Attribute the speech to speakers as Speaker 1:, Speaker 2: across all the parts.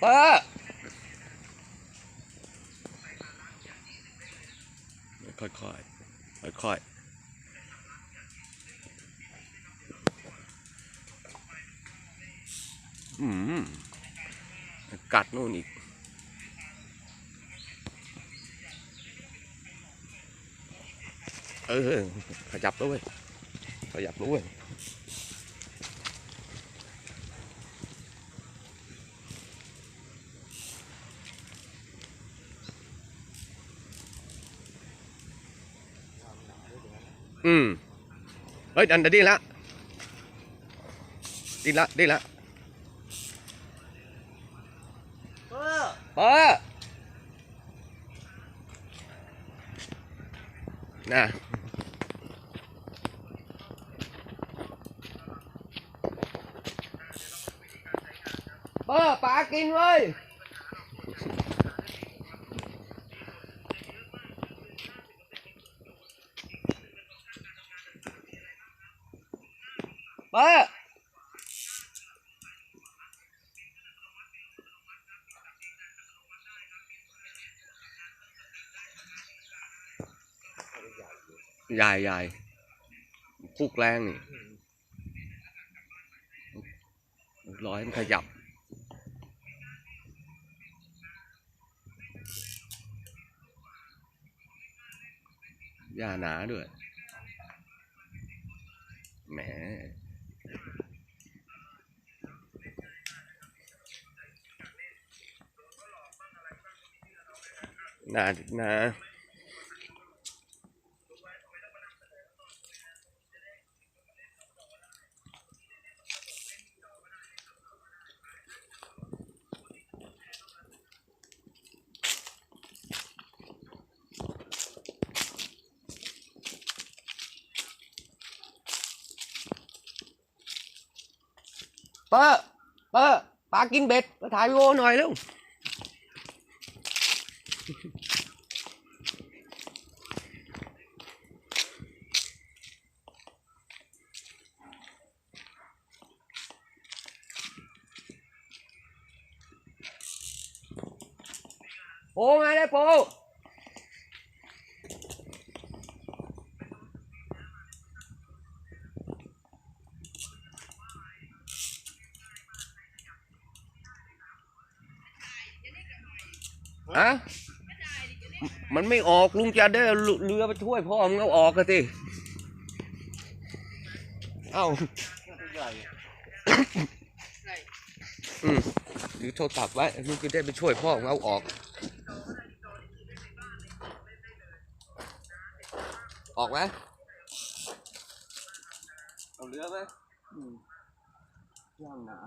Speaker 1: เปิดค่อยค่อยๆค่อยๆอืมกัดนู่นอีก เออ ขยับแล้วเว้ยขยับแล้วเว้ย อืมเฮ้ยดันดันดิ้นละดิ้นละดิ้นละ
Speaker 2: เออ
Speaker 1: เปิดน่ะเปิดปลากินเว้ย เปิดใหญ่ใหญ่คุกแรงนี่ร้อยมันขยับหญ้าหนาด้วยแหม หนาหนาเปอร์เป ปลากินเบ็ดมาถ่ายวิดีโอหน่อยเร็วโปมาเลยโปอะมันไม่ออกลุงจะได้เอาเรือไปช่วยพ่อมึงเอาออกกันสิเอ้า
Speaker 2: ใหญ่
Speaker 1: อืมหรือโทรศัพท์ไว้ลูกจะได้ไปช่วยพ่อของเราออก ออกไหมเอาเรือไหม
Speaker 2: ย่างหนา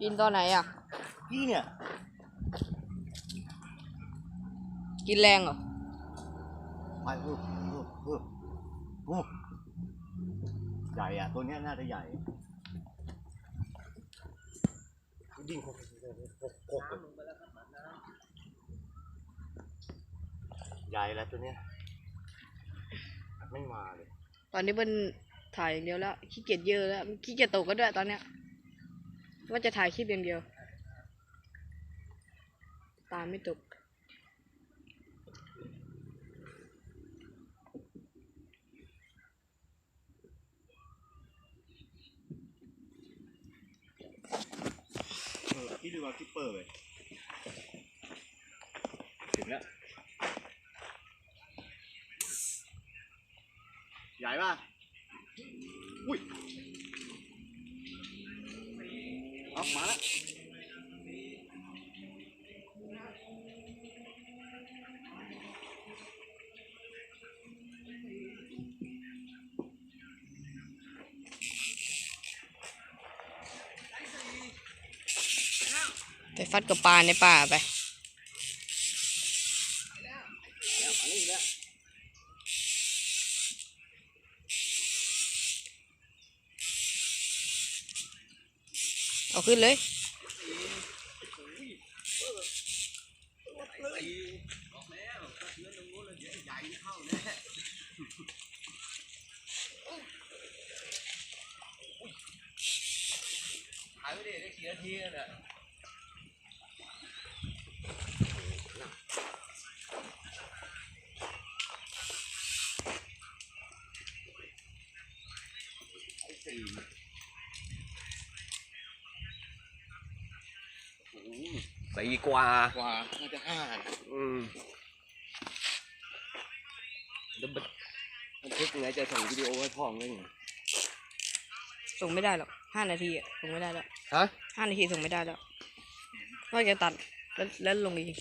Speaker 3: กินตอนไหนอะ
Speaker 2: พี่เนี่ย
Speaker 3: กินแรงเหรอ
Speaker 2: ไปเพิ่มเพิ่มเพิ่มโอ้ใหญ่อะตัวเนี้ยน่าจะใหญ่ดิ้นโคกโคกโคกโคกเลยใหญ่แล้วตัวเนี้ยไม่มาเลย
Speaker 3: ตอนนี้เป็นถ่ายอย่างเดียวแล้วขี้เกียจเยอะแล้วขี้เกียจตกก็ด้วยตอนเนี้ยว่าจะถ่ายคลิปอย่างเดียว ตามไม่ตก
Speaker 2: เออพี่ดูว่าคิปเปอร์เลยถึงแล้ว หญ่ป่ะ อุ้ยเอามาแล้ว
Speaker 3: ไปฟัดกับปลาในป่าไป เอาขึ้นเลย
Speaker 1: หายไม่ได้ได้กี่นาทีแล้วเนี่ย สี่กว่า
Speaker 2: กว่าน่าจะห้า
Speaker 1: อืมแล้วบันบันทึกไงจะส่งวิดีโอให้พ่อไง
Speaker 3: ส่งไม่ได้หรอกห้านาทีอะส่งไม่ได้แล้ว
Speaker 1: ฮะ
Speaker 3: ห้านาทีส่งไม่ได้แล้วว่าจะตัดแล้วแล้วลงอีก